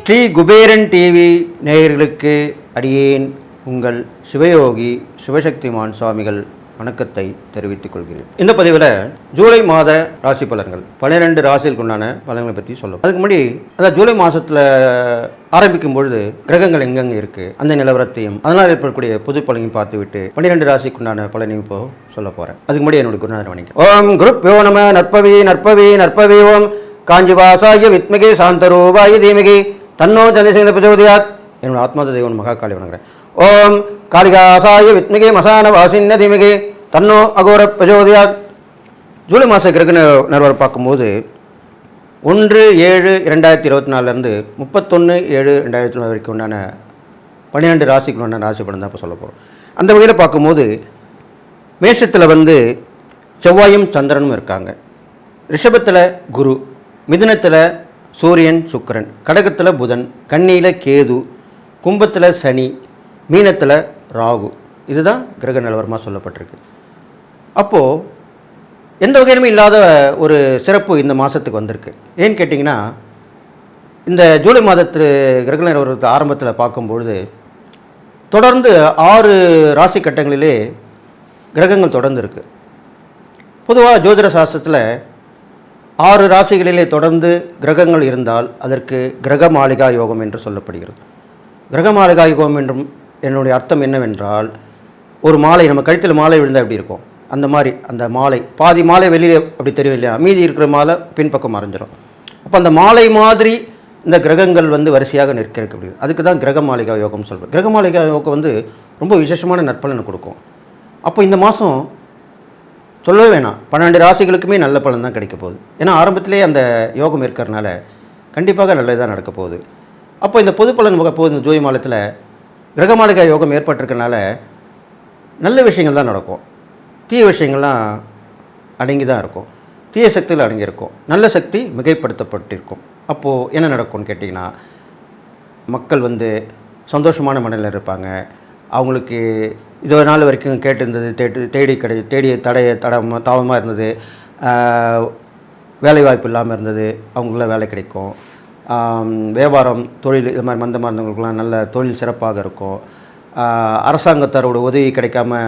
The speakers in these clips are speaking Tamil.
ஸ்ரீ குபேரன் டிவி நேயர்களுக்கு அடியேன் உங்கள் சிவயோகி சிவசக்திமான் சுவாமிகள் வணக்கத்தை தெரிவித்துக் கொள்கிறேன். இந்த பதிவில் ஜூலை மாத ராசி பலன்கள் பன்னிரெண்டு ராசிகளுக்கு உண்டான பலன்களை பற்றி சொல்லும் அதுக்கு முன்னாடி அதாவது ஜூலை மாதத்தில் ஆரம்பிக்கும் பொழுது கிரகங்கள் எங்கெங்கே இருக்குது அந்த நிலவரத்தையும் அதனால் ஏற்படக்கூடிய பொது பலனையும் பார்த்துவிட்டு பன்னிரெண்டு ராசிக்கு உண்டான பலனையும் இப்போ சொல்ல போகிறேன் அதுக்கு முன்னாடி என்னுடைய குருநாதர் வணக்கம் ஓம் குருப் யோ நம நற்பவி நற்பவி நற்பவி ஓம். காஞ்சிவாசாய வித்மகி சாந்தரூபாய தீமகி. தன்னோ சந்திரசேகர பிரச்சோதயாத். என்னோட ஆத்மாத தெய்வன் மகாகாலி வணங்குறேன். ஓம் காளிகாசாய வித்மிகே மசான வாசின்ன தீமிகே. தன்னோ அகோர பிரச்சோதயாத். ஜூலை மாத கிரக நிலவரம் பார்க்கும்போது ஒன்று ஏழு இரண்டாயிரத்தி இருபத்தி நாலுலேருந்து முப்பத்தொன்று ஏழு ரெண்டாயிரத்தி நாலு வரைக்கும் உண்டான பன்னிரெண்டு ராசிக்கு உண்டான ராசி படம் தான் இப்போ சொல்ல போகிறோம் அந்த வகையில் பார்க்கும்போது மேஷத்தில் வந்து செவ்வாயும் சந்திரனும் இருக்காங்க. ரிஷபத்தில் குரு மிதுனத்தில் சூரியன் சுக்கரன் கடகத்தில் புதன் கண்ணியில் கேது கும்பத்தில் சனி மீனத்தில் ராகு. இதுதான் கிரக நிலவரமாக சொல்லப்பட்டிருக்கு. அப்போது எந்த வகையிலுமே இல்லாத ஒரு சிறப்பு இந்த மாதத்துக்கு வந்திருக்கு. ஏன்னு கேட்டிங்கன்னா இந்த ஜூலை மாதத்து கிரக நிலவரத்து ஆரம்பத்தில் பார்க்கும்பொழுது தொடர்ந்து ஆறு ராசி கட்டங்களிலே கிரகங்கள் தொடர்ந்து இருக்குது பொதுவாக ஜோதிட சாஸ்திரத்தில் ஆறு ராசிகளிலே தொடர்ந்து கிரகங்கள் இருந்தால் அதற்கு கிரக மாளிகா யோகம் என்று சொல்லப்படுகிறது. கிரக மாளிகா யோகம் என்றும் என்னுடைய அர்த்தம் என்னவென்றால் ஒரு மாலை நம்ம கழுத்தில் மாலை விழுந்தால் எப்படி இருக்கும்? அந்த மாதிரி அந்த மாலை. பாதி மாலை வெளியில் அப்படி தெரியும் இல்லையா? மீதி இருக்கிற மாலை பின்பக்கம் மறைஞ்சிடும் அப்போ அந்த மாலை மாதிரி இந்த கிரகங்கள் வந்து வரிசையாக நிற்க முடியுது அதுக்கு தான் கிரக மாளிகா யோகம் சொல்கிறோம் கிரக மாளிகா யோகம் வந்து ரொம்ப விசேஷமான நற்பலனை கொடுக்கும். அப்போ இந்த மாதம் சொல்லவே வேணாம். பன்னெண்டு ராசிகளுக்குமே நல்ல பலன் தான் கிடைக்க போகுது. ஏன்னா ஆரம்பத்திலே அந்த யோகம் இருக்கிறனால கண்டிப்பாக நல்லதுதான் நடக்க போகுது. அப்போ இந்த பொது பலன் வகை போகுது. இந்த ஜோதி மாதத்தில் கிரகமாளிகா யோகம் ஏற்பட்டிருக்கனால நல்ல விஷயங்கள் தான் நடக்கும். தீய விஷயங்கள்லாம் அடங்கி தான் இருக்கும். தீய சக்தியில் அடங்கியிருக்கும். நல்ல சக்தி மிகைப்படுத்தப்பட்டிருக்கும். அப்போது என்ன நடக்கும்னு கேட்டிங்கன்னா மக்கள் வந்து சந்தோஷமான மனநிலையில் இருப்பாங்க. அவங்களுக்கு இது நாள் வரைக்கும் கேட்டிருந்தது தேடி தேடி கிடை தேடிய தடைய தடமாக தாமமாக இருந்தது. வேலை வேலைவாய்ப்பு இல்லாமல் இருந்தது. அவங்களுக்குலாம் வேலை கிடைக்கும். வியாபாரம் தொழில் இது மாதிரி மந்தமாக இருந்தவங்களுக்குலாம் நல்ல தொழில் சிறப்பாக இருக்கும். அரசாங்கத்தாரோட உதவி கிடைக்காம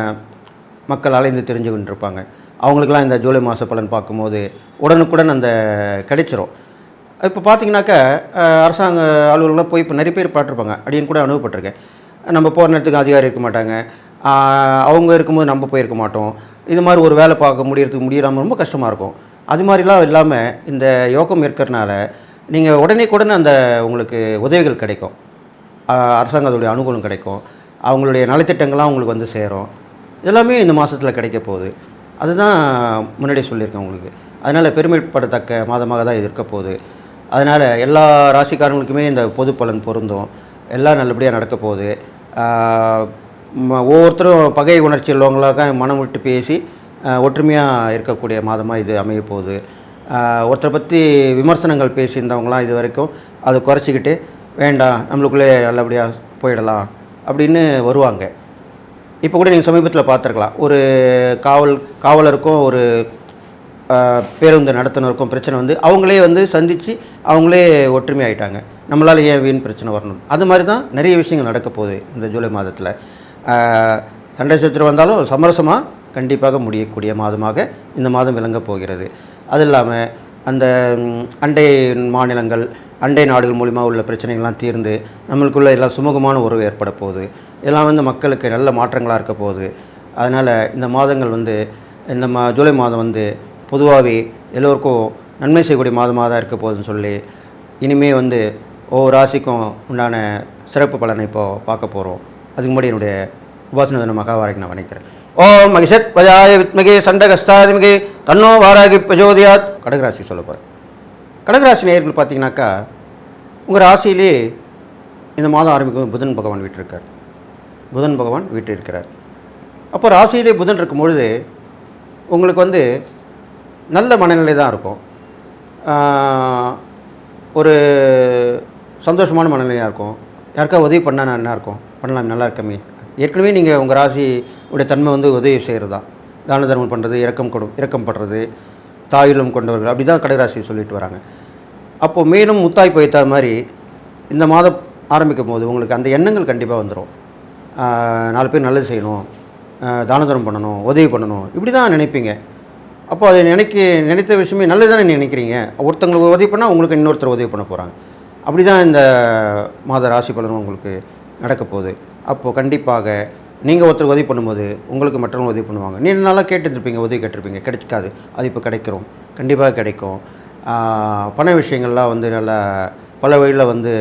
மக்கள் அலைந்து தெரிஞ்சு கொண்டிருப்பாங்க அவங்களுக்கெல்லாம் இந்த ஜூலை மாத பலன் பார்க்கும்போது உடனுக்குடன் அந்த கிடைச்சிரும். இப்போ பார்த்தீங்கன்னாக்கா அரசாங்க அலுவலகம்லாம் போய் இப்போ நிறைய பேர் பார்த்துருப்பாங்க. அப்படின்னு கூட அனுபவப்பட்டிருக்கேன். நம்ம போகிற நேரத்துக்கு அதிகாரி இருக்க மாட்டாங்க. அவங்க இருக்கும்போது நம்ம போயிருக்க மாட்டோம். இது மாதிரி ஒரு வேலை பார்க்க முடியறதுக்கு முடியாமல் ரொம்ப கஷ்டமாக இருக்கும். அது மாதிரிலாம் இல்லாமல் இந்த யோகம் இருக்கிறனால நீங்கள் உடனே உடனே அந்த உங்களுக்கு உதவிகள் கிடைக்கும். அரசாங்கத்துடைய அனுகூலம் கிடைக்கும். அவங்களுடைய நலத்திட்டங்கள்லாம் உங்களுக்கு வந்து சேரும். எல்லாமே இந்த மாதத்தில் கிடைக்க போகுது. அதுதான் முன்னாடியே சொல்லியிருக்கேன் உங்களுக்கு. அதனால் பெருமைப்படத்தக்க மாதமாக தான் இது இருக்க போகுது. அதனால் எல்லா ராசிக்காரங்களுக்குமே இந்த பொது பலன் பொருந்தும். எல்லாம் நல்லபடியாக நடக்க போகுது. ஒவ்வொருத்தரும் பகை உணர்ச்சி உள்ளவங்களாக மனம் விட்டு பேசி ஒற்றுமையாக இருக்கக்கூடிய மாதமாக இது அமைய போகுது. ஒருத்தரை பற்றி விமர்சனங்கள் பேசியிருந்தவங்களாம் இது வரைக்கும் அதை குறைச்சிக்கிட்டு வேண்டாம் நம்மளுக்குள்ளே நல்லபடியாக போயிடலாம் அப்படின்னு வருவாங்க. இப்போ கூட நீங்கள் சமீபத்தில் பார்த்துருக்கலாம். ஒரு காவல் காவலருக்கும் ஒரு பேருந்து நடத்துனருக்கும் பிரச்சனை வந்து அவங்களே வந்து சந்தித்து அவங்களே ஒற்றுமை ஆகிட்டாங்க நம்மளால் ஏன் வீண் பிரச்சனை வரணும்? அது மாதிரி தான் நிறைய விஷயங்கள் நடக்க போகுது இந்த ஜூலை மாதத்தில். சண்டை சச்சரவு வந்தாலும் சமரசமாக கண்டிப்பாக முடியக்கூடிய மாதமாக இந்த மாதம் விளங்கப் போகிறது. அது இல்லாமல் அந்த அண்டை மாநிலங்கள் அண்டை நாடுகள் மூலிமா உள்ள பிரச்சனைகள்லாம் தீர்ந்து நம்மளுக்குள்ள எல்லாம் சுமூகமான உறவு ஏற்பட போகுது. இதெல்லாம் வந்து மக்களுக்கு நல்ல மாற்றங்களாக இருக்க போகுது. அதனால் இந்த மாதங்கள் வந்து இந்த மா ஜூலை மாதம் வந்து பொதுவாகவே எல்லோருக்கும் நன்மை செய்யக்கூடிய மாதமாக தான் இருக்க போகுதுன்னு சொல்லி இனிமே வந்து ஒவ்வொரு ராசிக்கும் உண்டான சிறப்பு பலனை இப்போது பார்க்க போகிறோம் அதுக்கு முன்னாடி என்னுடைய உபாசன தின நான் வணக்கிறேன். ஓம் மகிஷத் பஜாய வித்மகே சண்டகஸ்தாதிமிகே தன்னோ வாராகி பிரஜோதியாத் கடகராசி சொல்ல போகிறேன் கடகராசி நேயர்கள் பார்த்தீங்கன்னாக்கா உங்கள் ராசியிலே இந்த மாதம் ஆரம்பிக்கும் புதன் பகவான் வீட்டிருக்கார். புதன் பகவான் வீட்டில் இருக்கிறார் அப்போ ராசியிலே புதன் இருக்கும் பொழுது உங்களுக்கு வந்து நல்ல மனநிலை தான் இருக்கும். ஒரு சந்தோஷமான மனநிலையாக இருக்கும். யாருக்கா உதவி பண்ணா நல்லா இருக்கும்? பண்ணலாம் நல்லா இருக்கமே. ஏற்கனவே நீங்கள் உங்கள் ராசியுடைய தன்மை வந்து உதவி செய்கிறது தான் தான தர்மம் பண்ணுறது இறக்கம் கொடு இறக்கம் படுறது தாயுள்ளம் கொண்டவர்கள் அப்படி தான் கடகராசி சொல்லிட்டு வராங்க. அப்போது மேலும் முத்தாய் பைத்தா மாதிரி இந்த மாதம் ஆரம்பிக்கும் போது உங்களுக்கு அந்த எண்ணங்கள் கண்டிப்பாக வந்துடும் நாலு பேர் நல்லது செய்யணும். தானதரம் பண்ணணும் உதவி பண்ணணும். இப்படி தான் நினைப்பீங்க. அப்போ அதை நினைக்க நினைத்த விஷயமே நல்லது தானே நினைக்கிறீங்க? ஒருத்தங்களுக்கு உதவி பண்ணால் உங்களுக்கு இன்னொருத்தர் உதவி பண்ண போகிறாங்க அப்படி தான் இந்த மாத ராசி பலனும் உங்களுக்கு நடக்க போகுது. அப்போது கண்டிப்பாக நீங்கள் ஒருத்தர் உதவி பண்ணும்போது உங்களுக்கு மற்றவங்க உதவி பண்ணுவாங்க. நீங்கள் நல்லா கேட்டுருப்பீங்க உதவி கேட்டிருப்பீங்க. கிடைக்காது. அது இப்போ கிடைக்கிறோம். கண்டிப்பாக கிடைக்கும். பண விஷயங்கள்லாம் வந்து நல்லா பல வழியில் வந்து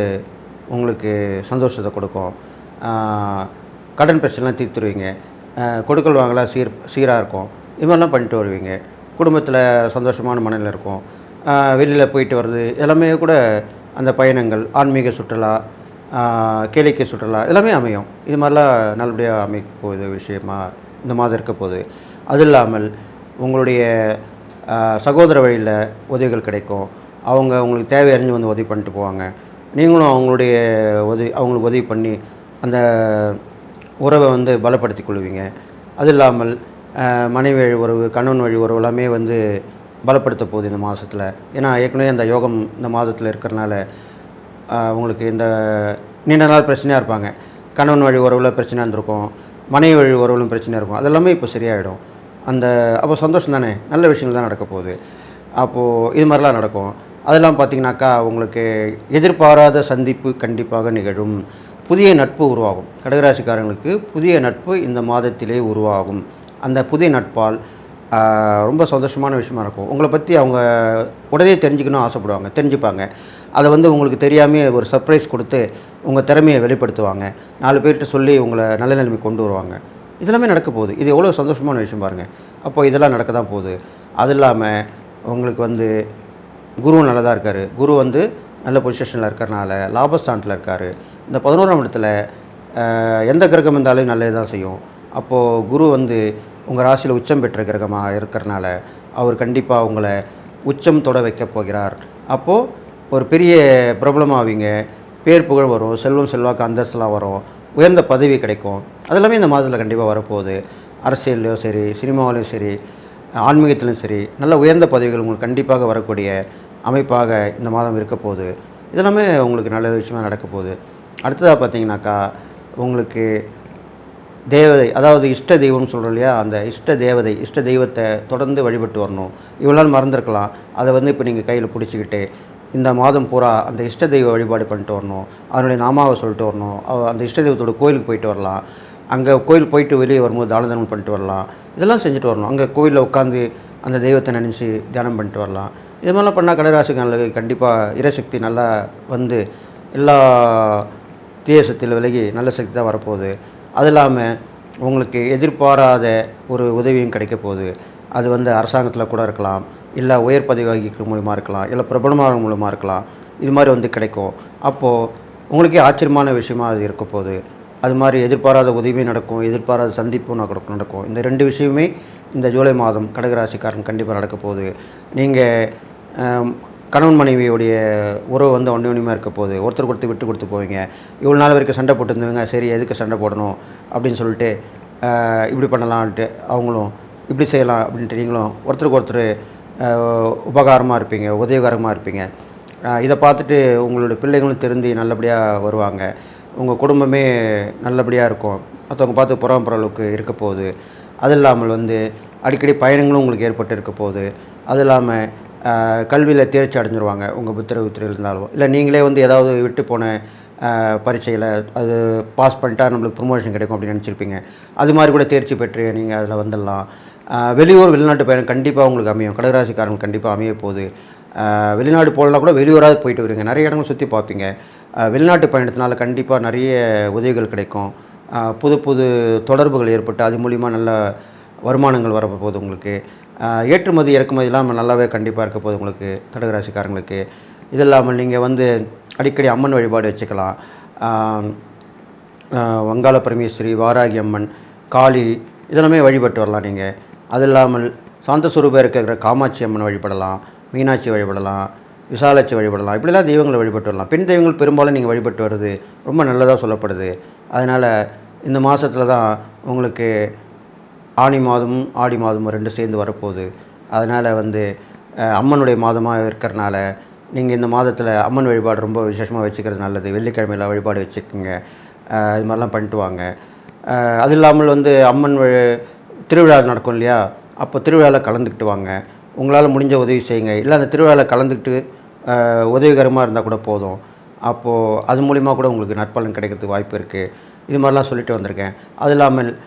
உங்களுக்கு சந்தோஷத்தை கொடுக்கும். கடன் பிரச்சனைலாம் தீர்த்துருவீங்க. கொடுக்கல் வாங்கலாம் சீர் சீராக இருக்கும். இது மாதிரிலாம் பண்ணிட்டு வருவீங்க. குடும்பத்தில் சந்தோஷமான மனநிலை இருக்கும். வெளியில் போயிட்டு வர்றது எல்லாமே கூட அந்த பயணங்கள் ஆன்மீக சுற்றுலா கேளிக்கை சுற்றுலா எல்லாமே அமையும். இது மாதிரிலாம் நல்லபடியாக அமைக்க போகுது விஷயமா இந்த மாதிரி இருக்க போகுது. அது இல்லாமல் உங்களுடைய சகோதர வழியில் உதவிகள் கிடைக்கும். அவங்க உங்களுக்கு தேவை அறிஞ்சு வந்து உதவி பண்ணிட்டு போவாங்க. நீங்களும் அவங்களுடைய உதவி அவங்களுக்கு உதவி பண்ணி அந்த உறவை வந்து பலப்படுத்தி கொள்வீங்க. அது இல்லாமல் மனைவி வழி உறவு கணவன் வழி உறவு எல்லாமே வந்து பலப்படுத்த போகுது இந்த மாதத்தில் ஏன்னா ஏற்கனவே அந்த யோகம் இந்த மாதத்தில் இருக்கிறனால உங்களுக்கு இந்த நீண்ட நாள் பிரச்சனையாக இருப்பாங்க. கணவன் வழி உறவில் பிரச்சனையாக இருந்திருக்கும் மனைவி வழி உறவுலும் பிரச்சனையாக இருக்கும். அதெல்லாமே இப்போ சரியாயிடும். அந்த அப்போ சந்தோஷம் தானே? நல்ல விஷயங்கள் தான் நடக்க போகுது. அப்போது இது மாதிரிலாம் நடக்கும். அதெல்லாம் பார்த்தீங்கன்னாக்கா உங்களுக்கு எதிர்பாராத சந்திப்பு கண்டிப்பாக நிகழும். புதிய நட்பு உருவாகும். கடகராசிக்காரங்களுக்கு புதிய நட்பு இந்த மாதத்திலே உருவாகும். அந்த புதிய நட்பால் ரொம்ப சந்தோஷமான விஷயமா இருக்கும். உங்களை பற்றி அவங்க உடனே தெரிஞ்சுக்கணும் ஆசைப்படுவாங்க தெரிஞ்சுப்பாங்க. அதை வந்து உங்களுக்கு தெரியாமல் ஒரு சர்ப்ரைஸ் கொடுத்து உங்கள் திறமையை வெளிப்படுத்துவாங்க. நாலு பேர்கிட்ட சொல்லி உங்களை நல்ல நிலைமை கொண்டு வருவாங்க. இதெல்லாமே நடக்க போகுது. இது எவ்வளோ சந்தோஷமான விஷயம் பாருங்கள் அப்போ இதெல்லாம் நடக்க தான் போகுது. அது இல்லாமல் உங்களுக்கு வந்து குரு நல்லதாக இருக்கார். குரு வந்து நல்ல பொசிஷனில் இருக்கிறனால லாபஸ்தானத்தில் இருக்கார். இந்த பதினோராம் இடத்துல எந்த கிரகம் இருந்தாலும் நல்லது தான் செய்யும். அப்போது குரு வந்து உங்கள் ராசியில் உச்சம் பெற்ற கிரகமாக இருக்கிறனால அவர் கண்டிப்பாக உங்களை உச்சம் தொட வைக்க போகிறார். அப்போது ஒரு பெரிய பிரபலமாவீங்க பேர் புகழ் வரும் செல்வம் செல்வாக்கு அந்தஸ்துலாம் வரும் உயர்ந்த பதவி கிடைக்கும். அதெல்லாமே இந்த மாதத்தில் கண்டிப்பாக வரப்போகுது. அரசியல்லையும் சரி சினிமாவிலையும் சரி ஆன்மீகத்திலும் சரி நல்ல உயர்ந்த பதவிகள் உங்களுக்கு கண்டிப்பாக வரக்கூடிய அமைப்பாக இந்த மாதம் இருக்க போகுது இதெல்லாமே உங்களுக்கு நல்ல விஷயமாக நடக்க போகுது அடுத்ததாக பார்த்தீங்கன்னாக்கா உங்களுக்கு தேவதை அதாவது இஷ்ட தெய்வம்னு சொல்கிறோம் இல்லையா அந்த இஷ்ட தேவதை இஷ்ட தெய்வத்தை தொடர்ந்து வழிபட்டு வரணும். இவ்வளோ நாள் மறந்துருக்கலாம். அதை வந்து இப்போ நீங்கள் கையில் பிடிச்சிக்கிட்டு இந்த மாதம் பூரா அந்த இஷ்ட தெய்வ வழிபாடு பண்ணிட்டு வரணும். அதனுடைய நாமாவை சொல்லிட்டு வரணும். அவ- அந்த இஷ்ட தெய்வத்தோட கோயிலுக்கு போயிட்டு வரலாம். அங்கே கோயில் போயிட்டு வெளியே வரும்போது தான தர்மம் பண்ணிட்டு வரலாம். இதெல்லாம் செஞ்சுட்டு வரணும். அங்கே கோயிலில் உட்காந்து அந்த தெய்வத்தை நினச்சி தியானம் பண்ணிட்டு வரலாம். இது மாதிரிலாம் பண்ணால் கடகராசிக்காரர்களுக்கு கண்டிப்பாக இறைசக்தி நல்லா வந்து எல்லா தீய சக்தியில் விலகி நல்ல சக்தி தான் வரப்போகுது. அது இல்லாமல் உங்களுக்கு எதிர்பாராத ஒரு உதவியும் கிடைக்க போகுது. அது வந்து அரசாங்கத்தில் கூட இருக்கலாம். இல்லை உயர் பதவி வகிக்கிற மூலிமா இருக்கலாம். இல்லை பிரபலமாக மூலமாக இருக்கலாம். இது மாதிரி வந்து கிடைக்கும். அப்போது உங்களுக்கே ஆச்சரியமான விஷயமா அது இருக்க போகுது. அது மாதிரி எதிர்பாராத உதவியும் நடக்கும். எதிர்பாராத சந்திப்பும் நடக்கும். இந்த ரெண்டு விஷயமே இந்த ஜூலை மாதம் கடகராசிக்காரன் கண்டிப்பாக நடக்க போகுது. நீங்கள் கணவன் மனைவியுடைய உறவு வந்து ஒன்று ஒன்றுமே இருக்க போகுது. ஒருத்தர் கொடுத்து விட்டு கொடுத்து போவீங்க. இவ்வளோ நாள் வரைக்கும் சண்டை போட்டுருந்தவங்க சரி எதுக்கு சண்டை போடணும் அப்படின்னு சொல்லிட்டு இப்படி பண்ணலான்ட்டு அவங்களும் இப்படி செய்யலாம் அப்படின்ட்டு நீங்களும் ஒருத்தருக்கு ஒருத்தர் உபகாரமாக இருப்பீங்க உதவிகரமாக இருப்பீங்க. இதை பார்த்துட்டு உங்களோட பிள்ளைகளும் திருந்தி நல்லபடியாக வருவாங்க. உங்கள் குடும்பமே நல்லபடியாக இருக்கும். மற்றவங்க பார்த்து புறம்புற அளவுக்கு இருக்க போகுது. அது இல்லாமல் வந்து அடிக்கடி பயணங்களும் உங்களுக்கு ஏற்பட்டு இருக்க போகுது. அது இல்லாமல் கல்வியில் தேர்ச்சி அடைஞ்சிருவாங்க உங்கள் புத்திர உத்திரையில் இருந்தாலும். இல்லை நீங்களே வந்து ஏதாவது விட்டு போன பரீட்சையில் அது பாஸ் பண்ணிட்டா நம்மளுக்கு ப்ரொமோஷன் கிடைக்கும் அப்படின்னு நினச்சிருப்பீங்க. அது மாதிரி கூட தேர்ச்சி பெற்று நீங்கள் அதில் வந்துடலாம். வெளியூர் வெளிநாட்டு பயணம் கண்டிப்பாக உங்களுக்கு அமையும். கடகராசிக்காரங்களுக்கு கண்டிப்பாக அமைய போகுது. வெளிநாடு போகலாம் கூட வெளியூராவது போயிட்டு வருவீங்க நிறைய இடங்கள் சுற்றி பார்ப்பீங்க. வெளிநாட்டு பயணத்தினால கண்டிப்பாக நிறைய உதவிகள் கிடைக்கும். புது புது தொடர்புகள் ஏற்பட்டு அது மூலிமா நல்ல வருமானங்கள் வரப்போகுது உங்களுக்கு. ஏற்றுமதி இறக்குமதி இல்லாமல் நல்லாவே கண்டிப்பாக இருக்க போகுது உங்களுக்கு கடகராசிக்காரங்களுக்கு. இது இல்லாமல் நீங்கள் வந்து அடிக்கடி அம்மன் வழிபாடு வச்சுக்கலாம். வங்காள பரமேஸ்வரி வாராகி அம்மன் காளி இதெல்லாமே வழிபட்டு வரலாம் நீங்கள் அது இல்லாமல் சாந்த சுரூபம் இருக்கிற காமாட்சி அம்மன் வழிபடலாம் மீனாட்சி வழிபடலாம் விசாலாட்சி வழிபடலாம் இப்படிலாம் தெய்வங்களை வழிபட்டு வரலாம். பெண் தெய்வங்கள் பெரும்பாலும் நீங்கள் வழிபட்டு வருது ரொம்ப நல்லதாக சொல்லப்படுது. அதனால் இந்த மாதத்தில் தான் உங்களுக்கு ஆனி மாதமும் ஆடி மாதமும் ரெண்டும் சேர்ந்து வரப்போகுது. அதனால் வந்து அம்மனுடைய மாதமாக இருக்கிறனால நீங்கள் இந்த மாதத்தில் அம்மன் வழிபாடு ரொம்ப விசேஷமாக வச்சுக்கிறது நல்லது. வெள்ளிக்கிழமையில் வழிபாடு வச்சுக்கோங்க. இது மாதிரிலாம் பண்ணிட்டு வாங்க. அது இல்லாமல் வந்து அம்மன் வழி- திருவிழா நடக்கும் இல்லையா? அப்போ திருவிழாவில் கலந்துக்கிட்டு வாங்க. உங்களால் முடிஞ்ச உதவி செய்யுங்க. இல்லை அந்த திருவிழாவில் கலந்துக்கிட்டு உதவிகரமாக இருந்தால் கூட போதும். அப்போது அது மூலிமா கூட உங்களுக்கு நற்பலன் கிடைக்கிறதுக்கு வாய்ப்பு இருக்குது இது மாதிரிலாம் சொல்லிட்டு வந்திருக்கேன். அது இல்லாமல்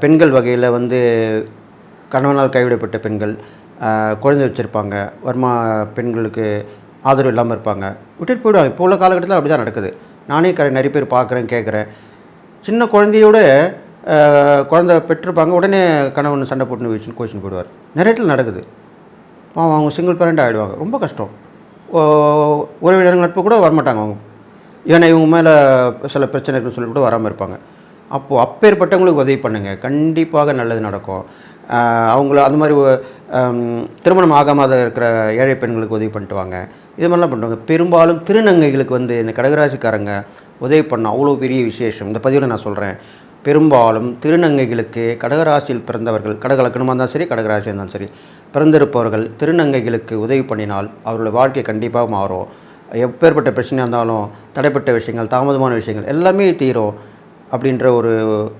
பெண்கள் வகையில் வந்து கணவனால் கைவிடப்பட்ட பெண்கள் குழந்தை வச்சுருப்பாங்க. வர்மா பெண்களுக்கு ஆதரவு இல்லாமல் இருப்பாங்க. விட்டுட்டு போயிடுவாங்க. இப்போ உள்ள காலகட்டத்தில் அப்படி தான் நடக்குது. நானே க நிறைய பேர் பார்க்குறேன் கேட்குறேன் சின்ன குழந்தையோட குழந்த குழந்தை பெற்றிருப்பாங்க. உடனே கணவன் சண்டை போட்டு வச்சு கோச்சின்னு போயிடுவார். நிறைய இடத்துல நடக்குது. பாவம் அவங்க சிங்கிள் பேரண்ட் ஆகிடுவாங்க ரொம்ப கஷ்டம். ஓ- உறவினர்கள் நட்பு கூட வரமாட்டாங்க அவங்க. ஏன்னா இவங்க மேலே சில பிரச்சனை இருக்குன்னு சொல்லி கூட வராமல் இருப்பாங்க. அப்போது அப்பேற்பட்டவங்களுக்கு உதவி பண்ணுங்கள் கண்டிப்பாக நல்லது நடக்கும். அவங்கள அது மாதிரி திருமணம் ஆகாமல் இருக்கிற ஏழை பெண்களுக்கு உதவி பண்ணிட்டு வாங்க. இது மாதிரிலாம் பண்ணுவாங்க. பெரும்பாலும் திருநங்கைகளுக்கு வந்து இந்த கடகராசிக்காரங்க உதவி பண்ண அவ்வளோ பெரிய விசேஷம். இந்த பதிவில் நான் சொல்கிறேன் பெரும்பாலும் திருநங்கைகளுக்கு கடகராசியில் பிறந்தவர்கள் கடகலக்கணமாக இருந்தாலும் சரி கடகராசியாக இருந்தாலும் சரி பிறந்திருப்பவர்கள் திருநங்கைகளுக்கு உதவி பண்ணினால் அவர்களுடைய வாழ்க்கை கண்டிப்பாக மாறும். எப்பேற்பட்ட பிரச்சனையாக இருந்தாலும் தடைப்பட்ட விஷயங்கள் தாமதமான விஷயங்கள் எல்லாமே தீரும். அப்படின்ற ஒரு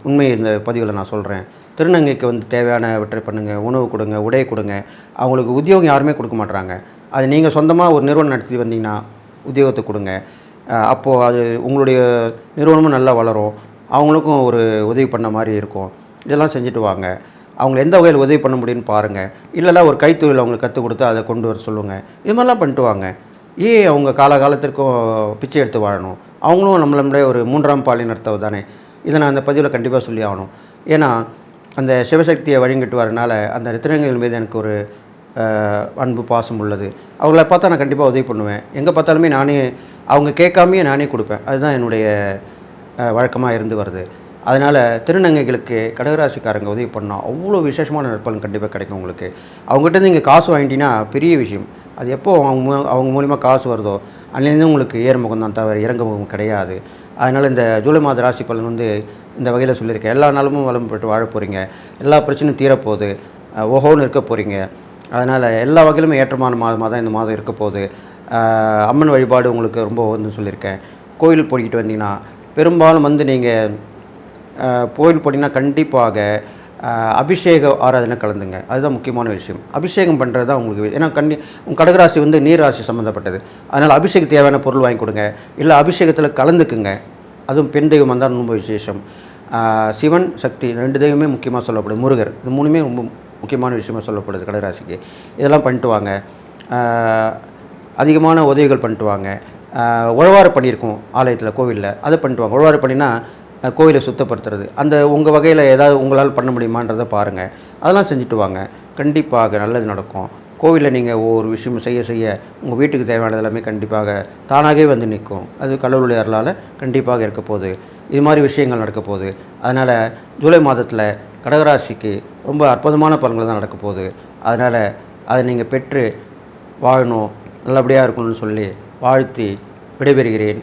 உண்மையை இந்த பதிவில் நான் சொல்கிறேன் திருநங்கைக்கு வந்து தேவையானவற்றை பண்ணுங்கள் உணவு கொடுங்க உடை கொடுங்க. அவங்களுக்கு உத்தியோகம் யாருமே கொடுக்க மாட்டுறாங்க அது நீங்கள் சொந்தமாக ஒரு நிறுவனம் நடத்தி வந்தீங்கன்னா உத்தியோகத்தை கொடுங்க. அப்போது அது உங்களுடைய நிறுவனமும் நல்லா வளரும். அவங்களுக்கும் ஒரு உதவி பண்ண மாதிரி இருக்கும். இதெல்லாம் செஞ்சுட்டு வாங்க. அவங்க எந்த வகையில் உதவி பண்ண முடியும்னு பாருங்கள் இல்லைனா ஒரு கைத்தொழில் அவங்களுக்கு கற்றுக் கொடுத்து அதை கொண்டு வர சொல்லுங்கள் இது மாதிரிலாம் பண்ணிட்டு வாங்க. ஏன் அவங்க காலகாலத்திற்கும் பிச்சை எடுத்து வாழணும்? அவங்களும் நம்மளுடைய ஒரு மூன்றாம் பாலினத்தவர் தானே. இதை நான் அந்த பதிவில் கண்டிப்பாக சொல்லி ஆகணும் ஏன்னா அந்த சிவசக்தியை வழிங்கிட்டு வரனால அந்த திருநங்கைகள் மீது எனக்கு ஒரு அன்பு பாசம் உள்ளது. அவங்கள பார்த்தா நான் கண்டிப்பாக உதவி பண்ணுவேன். எங்கே பார்த்தாலுமே நானே அவங்க கேட்காமையே நானே கொடுப்பேன். அதுதான் என்னுடைய வழக்கமாக இருந்து வருது. அதனால் திருநங்கைகளுக்கு கடகராசிக்காரங்க உதவி பண்ணால் அவ்வளோ விசேஷமான நற்பலன் கண்டிப்பாக கிடைக்கும் உங்களுக்கு. அவங்ககிட்ட நீங்கள் காசு வாங்கிட்டீங்கன்னா பெரிய விஷயம். அது எப்போ அவங்க மூ- அவங்க மூலிமா காசு வருதோ அன்னிலேருந்து உங்களுக்கு ஏறுமுகம் தான் தவிர இறங்க முகம் கிடையாது. அதனால் இந்த ஜூலை மாத ராசி பலன் வந்து இந்த வகையில் சொல்லியிருக்கேன் எல்லா நாளுமும் வளம் பெற்று வாழ போகிறீங்க எல்லா பிரச்சனையும் தீரப்போகுது அஹ் ஓஹோன்னு இருக்க போகிறீங்க அதனால் எல்லா வகையிலுமே ஏற்றமான மாதமாக தான் இந்த மாதம் இருக்க போகுது. அம்மன் வழிபாடு உங்களுக்கு ரொம்ப வந்து சொல்லியிருக்கேன். கோயில் போய்கிட்டு வந்தீங்கன்னா பெரும்பாலும் வந்து நீங்கள் கோயில் போனீங்கன்னா கண்டிப்பாக அபிஷேக ஆராதனை கலந்துங்க. அதுதான் முக்கியமான விஷயம். அபிஷேகம் பண்ணுறது தான் உங்களுக்கு ஏன்னா கண்ணி உங்கள் கடகராசி வந்து நீர் ராசி சம்மந்தப்பட்டது அதனால் அபிஷேக தேவையான பொருள் வாங்கி கொடுங்க. இல்லை அபிஷேகத்தில் கலந்துக்குங்க. அதுவும் பெண் தெய்வம் வந்தால் ரொம்ப விசேஷம். சிவன் சக்தி ரெண்டு தெய்வமே முக்கியமாக சொல்லப்படுது. முருகர் இது மூணுமே ரொம்ப முக்கியமான விஷயமா சொல்லப்படுது கடகராசிக்கு. இதெல்லாம் பண்ணிட்டு வாங்க. அதிகமான உதவிகள் பண்ணிட்டு வாங்க. உழவார பண்ணியிருக்கோம் ஆலயத்தில் கோவிலில். அதை பண்ணிட்டு வாங்க. உழவார பண்ணினா கோயிலை சுத்தப்படுத்துறது. அந்த உங்கள் வகையில் ஏதாவது உங்களால் பண்ண முடியுமான்றதை பாருங்கள் அதெல்லாம் செஞ்சுட்டு வாங்க. கண்டிப்பாக நல்லது நடக்கும். கோவிலில் நீங்கள் ஒவ்வொரு விஷயம் செய்ய செய்ய உங்கள் வீட்டுக்கு தேவையானது எல்லாமே கண்டிப்பாக தானாகவே வந்து நிற்கும். அது கடவுளுடைய அருளால் கண்டிப்பாக இருக்க போகுது. இது மாதிரி விஷயங்கள் நடக்க போகுது. அதனால் ஜூலை மாதத்தில் கடகராசிக்கு ரொம்ப அற்புதமான பலன்கள் தான் நடக்க போகுது. அதனால் அதை நீங்கள் பெற்று வாழணும். நல்லபடியாக இருக்கணும்னு சொல்லி வாழ்த்தி விடைபெறுகிறேன்.